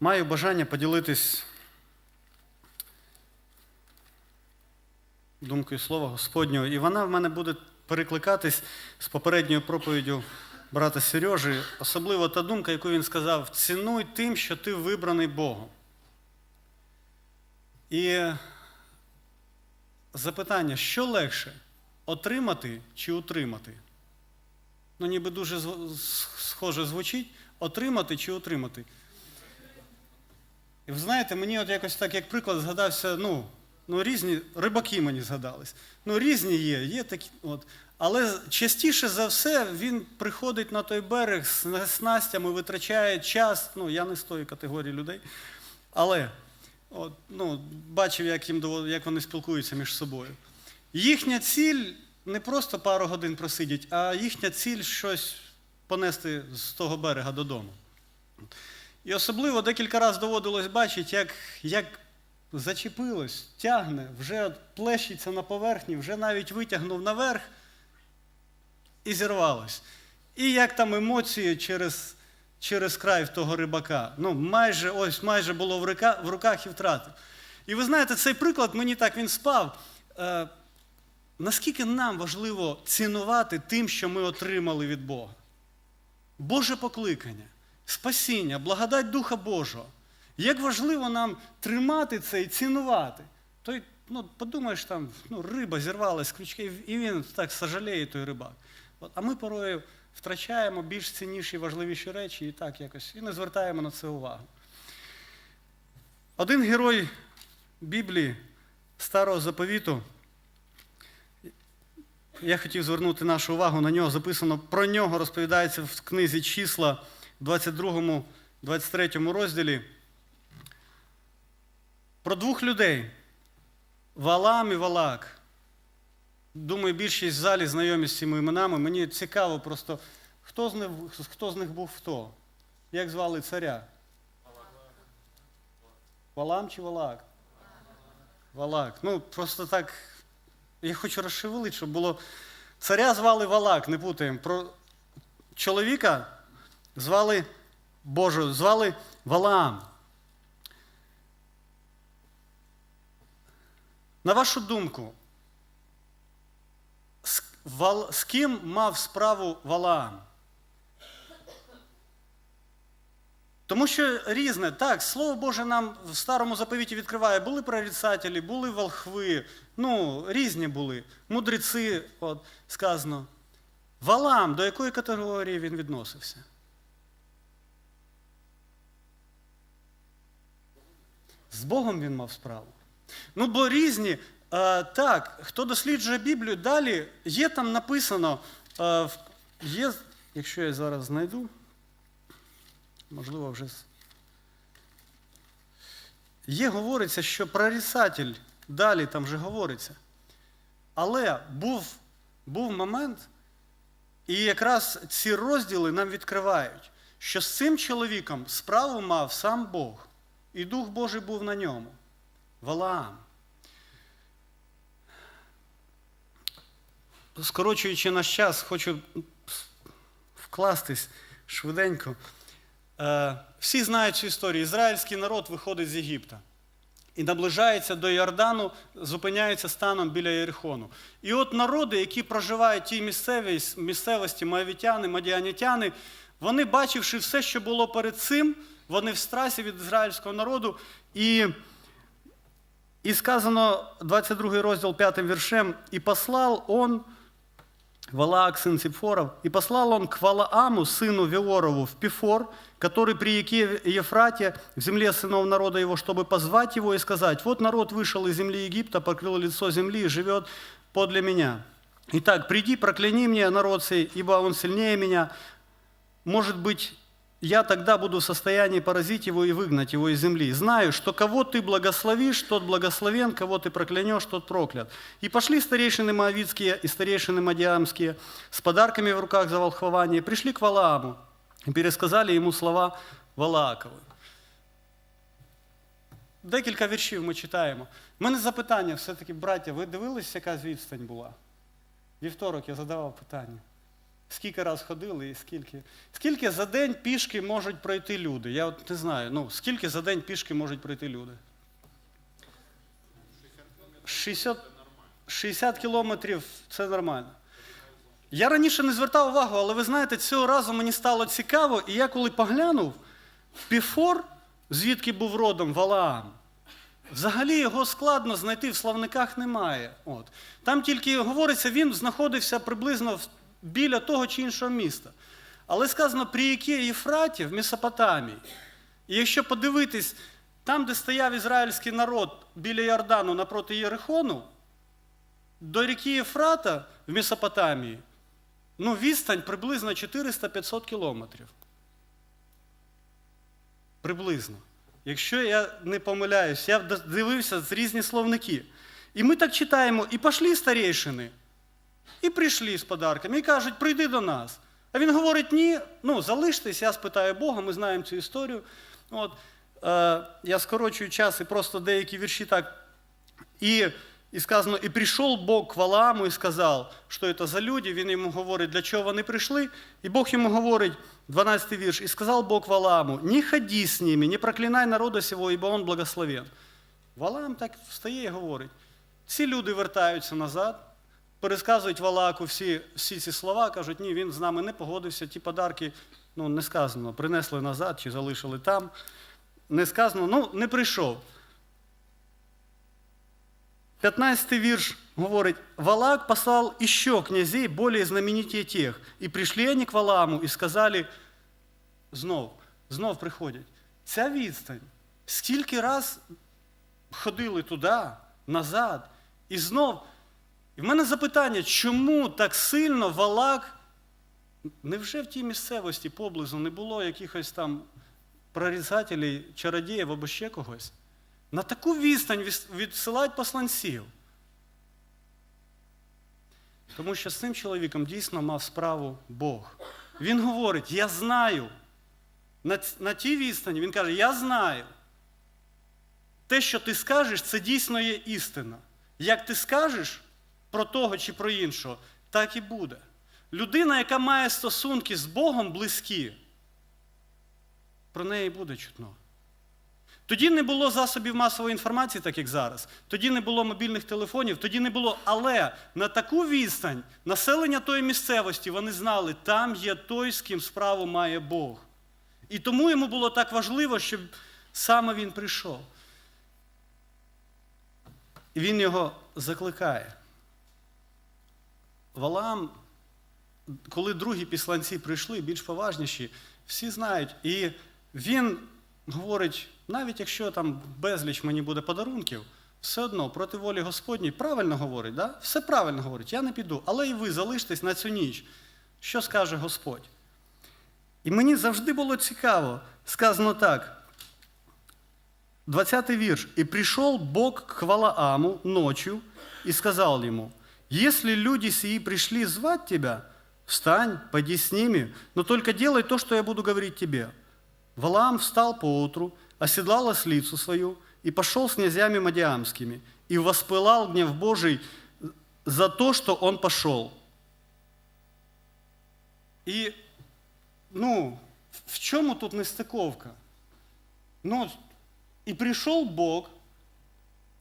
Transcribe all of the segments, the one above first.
маю бажання поділитись думкою Слова Господнього, і вона в мене буде перекликатись з попередньою проповіддю брата Сережі, особливо та думка, яку він сказав: цінуй тим, що ти вибраний Богом. І запитання, що легше отримати чи утримати? Ну, ніби дуже схоже звучить, отримати чи утримати. І ви знаєте, мені от якось так, як приклад, згадався, ну, ну різні рибаки мені згадались. Ну, різні є, є такі. От. Але частіше за все він приходить на той берег з снастями, витрачає час. Ну, я не з тої категорії людей. Але от, ну, бачив, як, їм, як вони спілкуються між собою. Їхня ціль не просто пару годин просидять, а їхня ціль щось понести з того берега додому. І особливо декілька разів доводилось бачити, як, як зачепилось, тягне, вже плещеться на поверхні, вже навіть витягнув наверх і зірвалось. І як там емоції через, через край в того рибака. Ну, майже, ось майже було в, рука, в руках і втратив. І ви знаєте, цей приклад мені так він спав. Е, наскільки нам важливо цінувати тим, що ми отримали від Бога? Боже покликання, спасіння, благодать Духа Божого. Як важливо нам тримати це і цінувати. Той, ну, подумаєш, там ну, риба зірвалась з крючка, і він так сожаліє, той рибак. От, а ми порою втрачаємо більш цінніші, важливіші речі і так якось, і не звертаємо на це увагу. Один герой Біблії Старого Заповіту, я хотів звернути нашу увагу на нього. Записано про нього, розповідається в книзі числа, 22, 23 розділі. Про двох людей Валам і Валак. Думаю, більшість в залі знайомі з цими іменами. Мені цікаво просто, хто з них, хто з них був хто? Як звали царя? Валам чи Валак? Валак. Ну, просто так. Я хочу розшевелити, щоб було. Царя звали Валак, не путаємо. Про чоловіка звали Божу, звали Валаам. На вашу думку, з ким мав справу Валаам? Тому що різне, так, Слово Боже нам в старому заповіті відкриває. Були прорицателі, були волхви, ну, різні були, мудреці, от, сказано. Валам, до якої категорії він відносився? З Богом він мав справу. Ну, бо різні. Е, так, хто досліджує Біблію, далі є там написано, е, є, якщо я зараз знайду, можливо, вже. Є, говориться, що прорицатель, далі там вже говориться. Але був, був момент, і якраз ці розділи нам відкривають, що з цим чоловіком справу мав сам Бог, і Дух Божий був на ньому. Валаам. Скорочуючи наш час, хочу вкластись швиденько. Е, всі знають цю історію. Ізраїльський народ виходить з Єгипта і наближається до Йордану, зупиняється станом біля Єрихону. І от народи, які проживають в тій місцевості, моавітяни, мадіанітяни, вони, бачивши все, що було перед цим, вони в страсі від ізраїльського народу. І, і сказано 22 розділ 5 віршем, «І послав он Валаак, сын Сипфоров, и послал он к Валааму, сыну Веорову, в Пифор, который при реке Ефрате, в земле сынов народа его, чтобы позвать его и сказать, вот народ вышел из земли Египта, покрыл лицо земли и живет подле меня. Итак, приди, прокляни мне народ сей, ибо он сильнее меня. Может быть, я тогда буду в состоянии поразить его и выгнать его из земли. Знаю, что кого ты благословишь, тот благословен, кого ты проклянешь, тот проклят. И пошли старейшины Моавицкие и старейшины Мадиамские с подарками в руках за волхвование, пришли к Валааму и пересказали ему слова Валааковы. Декілька віршів ми читаємо. У мене запитання все-таки, браття, ви дивились, яка відстань була? Вівторок я задавав питання. Скільки раз ходили і скільки. Скільки за день пішки можуть пройти люди? Я от не знаю. Ну, скільки за день пішки можуть пройти люди? 60, 60 кілометрів це нормально. Я раніше не звертав увагу, але ви знаєте, цього разу мені стало цікаво, і я коли поглянув, Піфор, звідки був родом Валаам, взагалі його складно знайти в словниках немає. От. Там тільки говориться, він знаходився приблизно в- біля того чи іншого міста. Але сказано при ріки Єфраті в Месопотамії. І якщо подивитись, там, де стояв ізраїльський народ біля Йордану напроти Єрихону, до ріки Єфрата в Месопотамії, ну, відстань приблизно 400-500 кілометрів. Приблизно. Якщо я не помиляюсь, я дивився з різні словники. І ми так читаємо, і пішли старейшини, і прийшли з подарками, і кажуть, прийди до нас. А він говорить, ні, ну залиштесь, я спитаю Бога, ми знаємо цю історію. От, е, я скорочую час і просто деякі вірші так. І, і сказано, і прийшов Бог к Валааму і сказав, що це за люди. Він йому говорить, для чого вони прийшли. І Бог йому говорить, 12 вірш, і сказав Бог Валааму, не ходи з ними, не проклинай народа сього, ібо он благословен. Валаам так встає і говорить. Ці люди вертаються назад, пересказують Валаку всі, всі ці слова, кажуть, ні, він з нами не погодився, ті подарки, ну, не сказано, принесли назад чи залишили там. Не сказано, ну, не прийшов. 15 вірш говорить, Валак послал еще князей, более знаменитее тех. І прийшли они к Валааму і сказали, знов, знов приходять. Ця відстань, скільки раз ходили туди, назад, і знов. І в мене запитання, чому так сильно Валак, невже в тій місцевості поблизу не було якихось там прорізателів, чародіїв або ще когось? На таку відстань відсилають посланців. Тому що з цим чоловіком дійсно мав справу Бог. Він говорить: Я знаю. На, тій відстані він каже, я знаю. Те, що ти скажеш, це дійсно є істина. Як ти скажеш про того чи про іншого, так і буде. Людина, яка має стосунки з Богом близькі, про неї буде чутно. Тоді не було засобів масової інформації, так як зараз. Тоді не було мобільних телефонів, тоді не було. Але на таку відстань населення тої місцевості вони знали, там є той, з ким справу має Бог. І тому йому було так важливо, щоб саме він прийшов. І він його закликає. Валаам, коли другі післанці прийшли, більш поважніші, всі знають. І він говорить, навіть якщо там безліч мені буде подарунків, все одно проти волі Господній правильно говорить, да? все правильно говорить, я не піду, але і ви залиштесь на цю ніч. Що скаже Господь? І мені завжди було цікаво, сказано так. 20 вірш. «И пришел Бог к Валааму ночью и сказал ему, если люди сии пришли звать тебя, встань, пойди с ними, но только делай то, что я буду говорить тебе. Валаам встал поутру, оседлал ослицу свою и пошел с князьями Мадиамскими, и воспылал гнев Божий за то, что он пошел. І, ну, в чому тут нестиковка? Ну, і прийшов Бог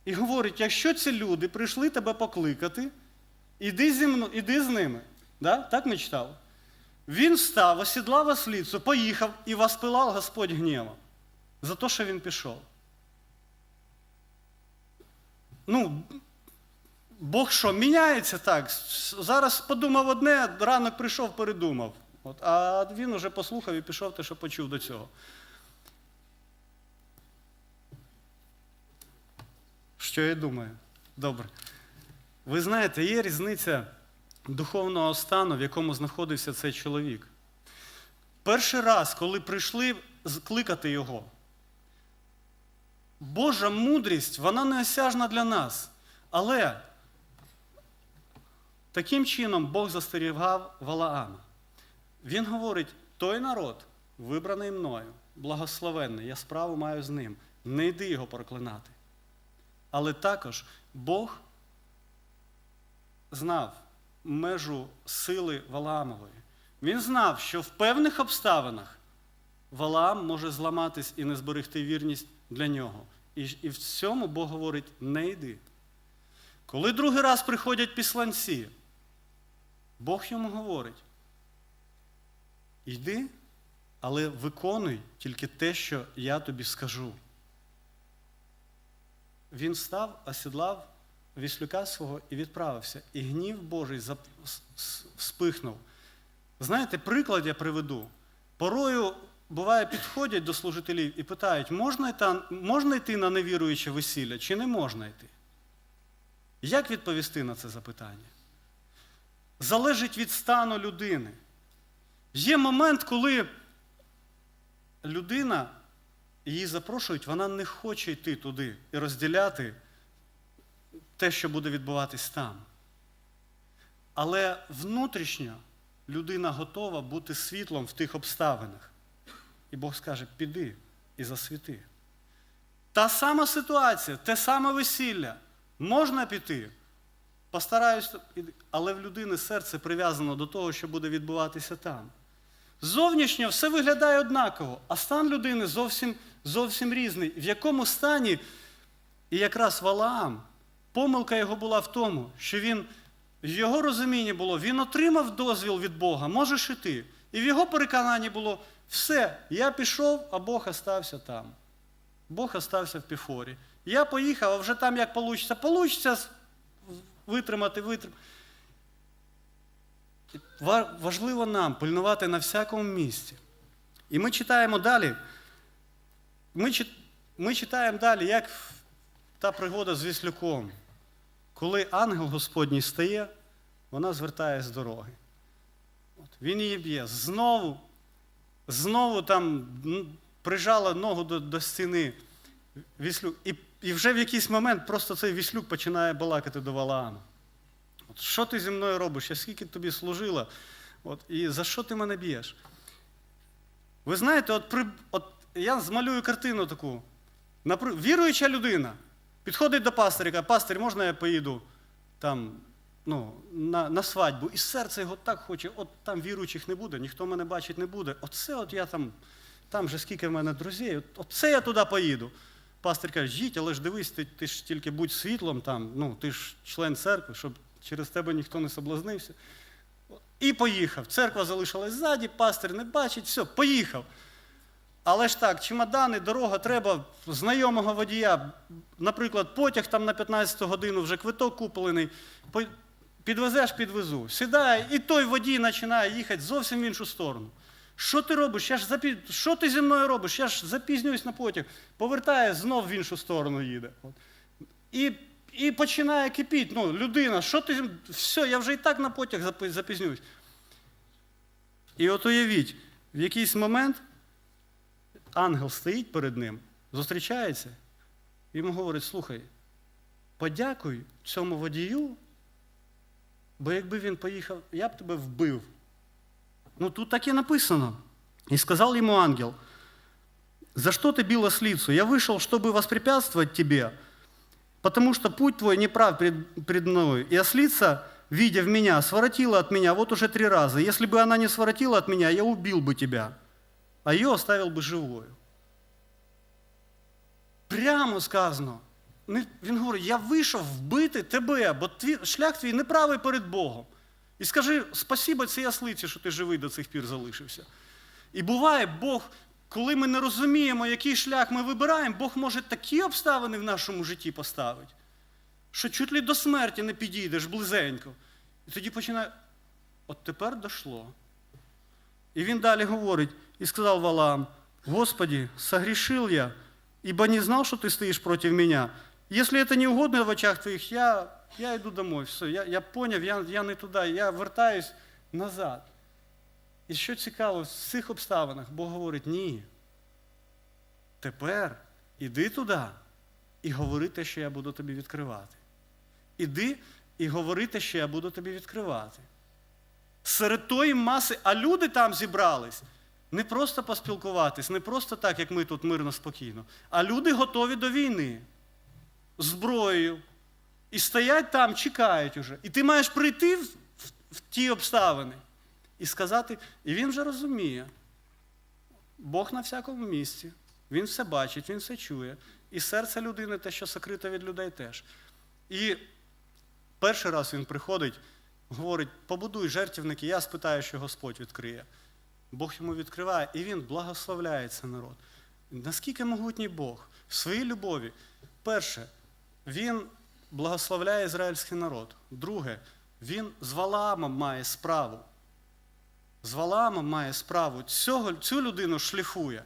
і говорить: якщо ці люди прийшли тебе покликати, іди, зі мно, іди з ними. Да? Так ми читали? Він встав, осідлав ослицю, поїхав і воспилав Господь гнівом за те, що він пішов. Ну, Бог що, міняється так? Зараз подумав одне, ранок прийшов, передумав. От, а він уже послухав і пішов те, що почув до цього. Що я думаю? Добре. Ви знаєте, є різниця духовного стану, в якому знаходився цей чоловік. Перший раз, коли прийшли кликати його, Божа мудрість, вона неосяжна для нас. Але таким чином Бог застерігав Валаама. Він говорить: той народ, вибраний мною, благословенний, я справу маю з ним. Не йди його проклинати. Але також Бог знав межу сили Валаамової. Він знав, що в певних обставинах Валаам може зламатись і не зберегти вірність для нього. І, в цьому Бог говорить: не йди. Коли другий раз приходять післанці, Бог йому говорить: йди, але виконуй тільки те, що я тобі скажу. Він став, осідлав віслюка свого і відправився. І гнів Божий вспихнув. Знаєте, приклад я приведу. Порою, буває, підходять до служителів і питають, можна йти на невіруюче весілля чи не можна йти? Як відповісти на це запитання? Залежить від стану людини. Є момент, коли людина, її запрошують, вона не хоче йти туди і розділяти те, що буде відбуватись там. Але внутрішньо людина готова бути світлом в тих обставинах. І Бог скаже: піди і засвіти. Та сама ситуація, те саме весілля. Можна піти. Постараюсь, але в людини серце прив'язано до того, що буде відбуватися там. Зовнішньо все виглядає однаково, а стан людини зовсім, зовсім різний. В якому стані, і якраз Валаам, помилка його була в тому, що він, в його розумінні було, він отримав дозвіл від Бога, можеш іти. І в його переконанні було, все, я пішов, а Бог остався там. Бог остався в Піфорі. Я поїхав, а вже там як вийде. Получиться витримати, витримати. Важливо нам пильнувати на всякому місці. І ми читаємо далі. Ми читаємо далі, як та пригода з Віслюком. Коли ангел Господній стає, вона звертає з дороги. От, він її б'є. Знову, знову там прижала ногу до, до стіни Віслюк. І, і вже в якийсь момент просто цей Віслюк починає балакати до Валаама. От, що ти зі мною робиш? Я скільки тобі служила? От, і за що ти мене б'єш? Ви знаєте, от, при, от я змалюю картину таку. Віруюча людина підходить до пастиря, каже, пастир, можна я поїду там, ну, на, на свадьбу? І серце його так хоче, от там віруючих не буде, ніхто мене бачить не буде. Оце от я там, там же скільки в мене друзів, оце я туди поїду. Пастир каже, їдь, але ж дивись, ти, ти ж тільки будь світлом там, ну, ти ж член церкви, щоб через тебе ніхто не соблазнився. І поїхав. Церква залишилась ззаді, пастир не бачить, все, поїхав. Але ж так, чемодани, дорога, треба знайомого водія. Наприклад, потяг там на 15 годину вже квиток куплений. Підвезеш, підвезу. Сідає, і той водій починає їхати зовсім в іншу сторону. Що ти робиш? Я ж запі... Що ти зі мною робиш? Я ж запізнююсь на потяг. Повертає, знов в іншу сторону їде. І, і починає кипіти. Ну, людина, що ти. Все, я вже і так на потяг запізнююсь. І от уявіть, в якийсь момент ангел стоїть перед ним, зустрічається, і йому говорить: слухай, подякуй цьому водію, бо якби він поїхав, я б тебе вбив. Ну тут так і написано. І сказав йому ангел, за что ты бил ослицу? Я вышел, чтобы воспрепятствовать тебе, потому что путь твой неправ пред, пред мною. И ослица, видя в меня, своротила от меня вот уже три раза. Если бы она не своротила от меня, я убил бы тебя, А ее оставил бы живою. Прямо сказано. Він говорить, я вийшов вбити тебе, бо шлях твій неправий перед Богом. І скажи спасіба цій ослиці, що ти живий до цих пір залишився. І буває, Бог, коли ми не розуміємо, який шлях ми вибираємо, Бог може такі обставини в нашому житті поставити, що чуть ли до смерті не підійдеш близенько. І тоді починає, от тепер дошло. І він далі говорить, і сказав Валаам, Господи, согрешил я, ибо не знал, что ты стоишь против меня. Если это не угодно в очах твоих, я, я иду домой. Все, я, я поняв, я, я не туди, я вертаюсь назад. І що цікаво, в цих обставинах Бог говорить, ні. Тепер іди туди і говори те, що я буду тобі відкривати. Іди і говори те, що я буду тобі відкривати. Серед тої маси, а люди там зібрались не просто поспілкуватись, не просто так, як ми тут мирно спокійно, а люди готові до війни зброєю. І стоять там, чекають уже. І ти маєш прийти в, в, в ті обставини і сказати, і він вже розуміє, Бог на всякому місці, він все бачить, він все чує. І серце людини те, що сокрите від людей теж. І перший раз він приходить, говорить, побудуй жертвівники, я спитаю, що Господь відкриє. Бог йому відкриває, і він благословляє цей народ. Наскільки могутній Бог в своїй любові, перше, він благословляє ізраїльський народ. Друге, він з Валаамом має справу. З Валаамом має справу. Цього, цю людину шліфує.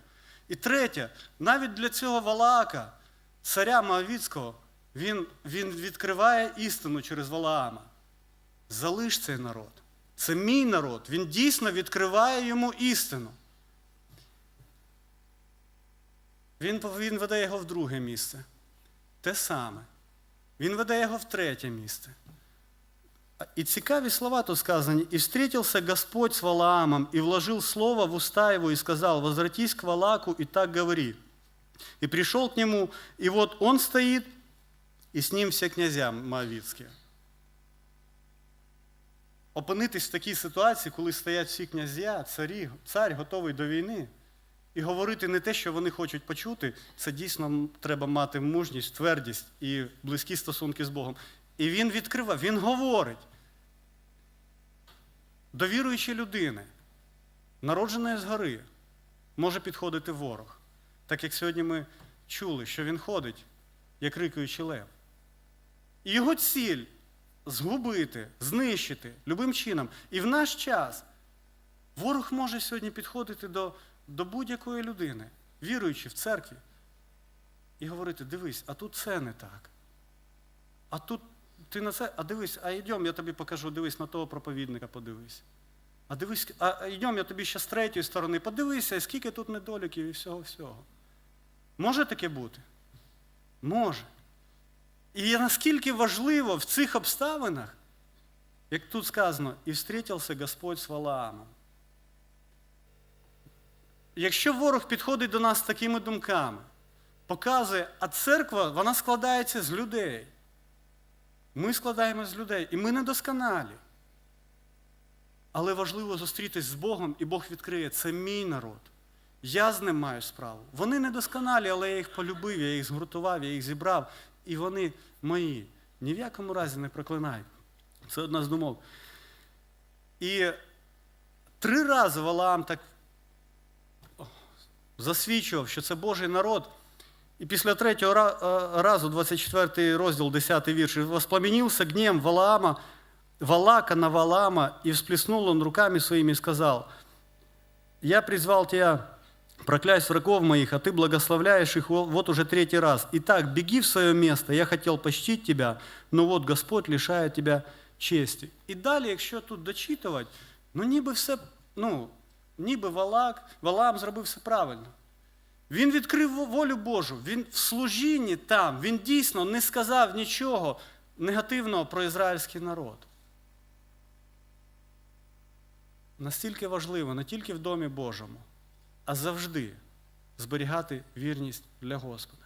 І третє, навіть для цього Валаака, царя Моавіцького, він, він відкриває істину через Валаама. Залиш цей народ. Це мій народ. Він дійсно відкриває йому істину. Він, він веде його в друге місце. Те саме. Він веде його в третє місце. И цікаві слова тут сказані. «И встретился Господь с Валаамом, и вложил слово в уста его, и сказал, возвратись к Валаку, и так говори. И пришел к нему, и вот он стоит, и с ним все князья Моавицькі. Опинитись в такій ситуації, коли стоять всі князя, царі, цар готовий до війни, і говорити не те, що вони хочуть почути, це дійсно треба мати мужність, твердість і близькі стосунки з Богом. І він відкриває, він говорить. До віруючої людини, народженої згори, може підходити ворог. Так як сьогодні ми чули, що він ходить, як рикаючий лев. І його ціль згубити, знищити любим чином. І в наш час ворог може сьогодні підходити до, до будь-якої людини, віруючи в церкві, і говорити: дивись, а тут це не так. А тут ти на це, а дивись, а йдемо, я тобі покажу, дивись на того проповідника, подивись. А дивись, а йдемо, я тобі ще з третьої сторони, подивися, скільки тут недоліків і всього-всього. Може таке бути? Може. І наскільки важливо в цих обставинах, як тут сказано, і встретився Господь з Валаамом. Якщо ворог підходить до нас такими думками, показує, а церква вона складається з людей. Ми складаємося з людей, і ми недосконалі. Але важливо зустрітись з Богом, і Бог відкриє, це мій народ. Я з ним маю справу. Вони недосконалі, але я їх полюбив, я їх згуртував, я їх зібрав, і вони мої. Ні в якому разі не проклинай. Це одна з думок. І три рази Валаам так засвідчував, що це Божий народ. І після третього е, разу, 24 розділ, 10 вірш, «Воспламенился гнев Валаама, Валака на Валаама, и всплеснул он руками своими и сказал, «Я призвал тебя проклясть врагов моих, а ты благословляешь их во- вот уже третий раз. Итак, беги в свое место, я хотел почтить тебя, но вот Господь лишает тебя чести». І далі, якщо тут дочитувати, ну ніби все, ну, ніби Валак, Валаам зробив все правильно. Він відкрив во- волю Божу, він в служінні там, він дійсно не сказав нічого негативного про ізраїльський народ. Настільки важливо не тільки в Домі Божому, а завжди зберігати вірність для Господа.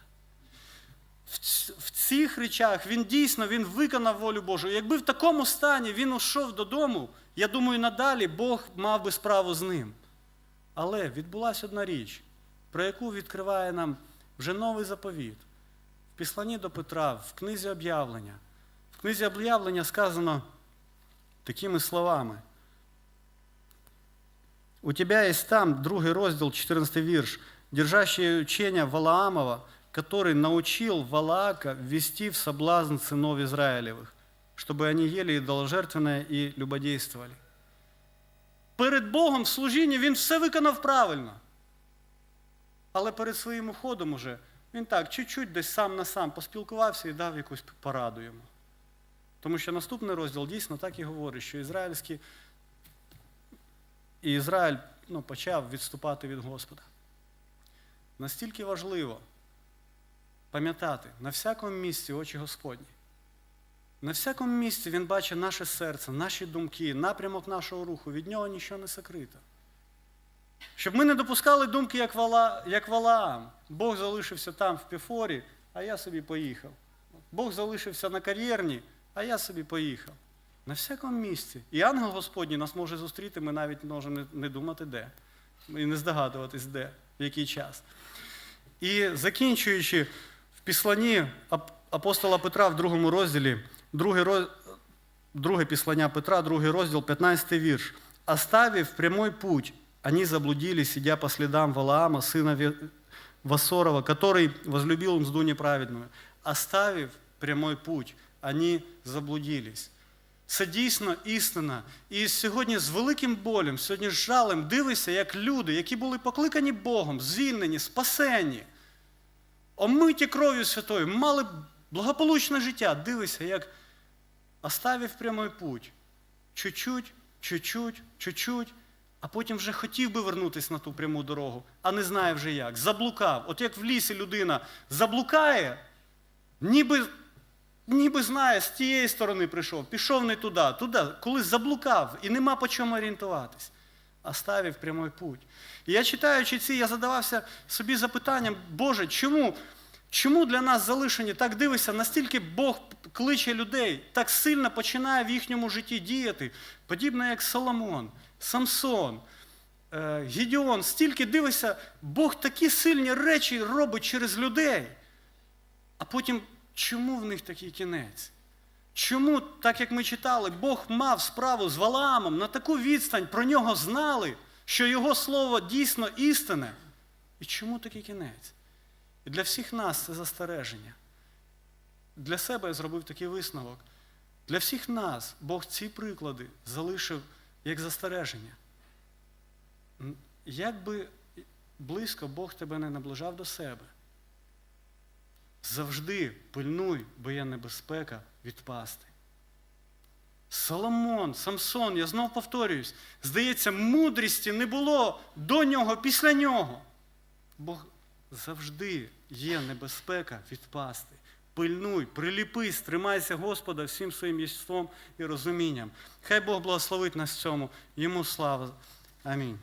В цих речах він дійсно він виконав волю Божу. Якби в такому стані він ушов додому, я думаю, надалі Бог мав би справу з ним. Але відбулася одна річ, про яку відкриває нам вже новий заповіт. В післанні до Петра, в книзі об'явлення. В книзі об'явлення сказано такими словами. У тебя есть там, другий розділ, 14 вірш, держащее учение Валаамова, который научил Валаака ввести в соблазн сынов Израилевых, чтобы они ели идоложертвенное и любодействовали. Перед Богом в служінні він все виконав правильно. Але перед своїм уходом уже він так, чуть-чуть десь сам на сам поспілкувався і дав якусь пораду йому. Тому що наступний розділ дійсно так і говорить, що ізраїльські і Ізраїль ну, почав відступати від Господа. Настільки важливо пам'ятати на всякому місці очі Господні. На всякому місці Він бачить наше серце, наші думки, напрямок нашого руху. Від нього нічого не сокрито. Щоб ми не допускали думки, як, Вала, як Валаам. Бог залишився там в Піфорі, а я собі поїхав. Бог залишився на кар'єрні, а я собі поїхав. На всякому місці. І ангел Господній нас може зустріти, ми навіть можемо не, думати де. І не здогадуватись, де, в який час. І закінчуючи в післанні апостола Петра в другому розділі, роз... друге післання Петра, другий розділ, 15 вірш. «Оставив прямой путь, они заблудились, сидя по следам Валаама, сына Ве- Вассорова, который возлюбил мзду неправедную. Оставив прямой путь, они заблудились. Це дійсно істина. І сьогодні з великим болем, сьогодні з жалем дивишся, як люди, які були покликані Богом, звільнені, спасені, омиті кров'ю святою, мали благополучне життя. Дивися, як оставив прямий путь. Чуть-чуть, чуть-чуть, чуть-чуть, а потім вже хотів би вернутися на ту пряму дорогу, а не знає вже як. Заблукав. От як в лісі людина заблукає, ніби, ніби знає, з тієї сторони прийшов, пішов не туди, туди, коли заблукав і нема по чому орієнтуватись. Оставив прямий путь. І я читаючи ці, я задавався собі запитанням, Боже, чому? Чому для нас залишені так дивишся, настільки Бог кличе людей, так сильно починає в їхньому житті діяти, подібно як Соломон, Самсон, е, Гідіон, стільки дивишся, Бог такі сильні речі робить через людей. А потім, чому в них такий кінець? Чому, так як ми читали, Бог мав справу з Валаамом на таку відстань, про нього знали, що його слово дійсно істинне? І чому такий кінець? І для всіх нас це застереження. Для себе я зробив такий висновок. Для всіх нас Бог ці приклади залишив як застереження. Як би близько Бог тебе не наближав до себе, завжди пильнуй, бо є небезпека відпасти. Соломон, Самсон, я знов повторююсь, здається, мудрісті не було до нього, після нього. Бог завжди є небезпека відпасти. Пильнуй, приліпись, тримайся Господа всім своїм єством і розумінням. Хай Бог благословить нас в цьому. Йому слава. Амінь.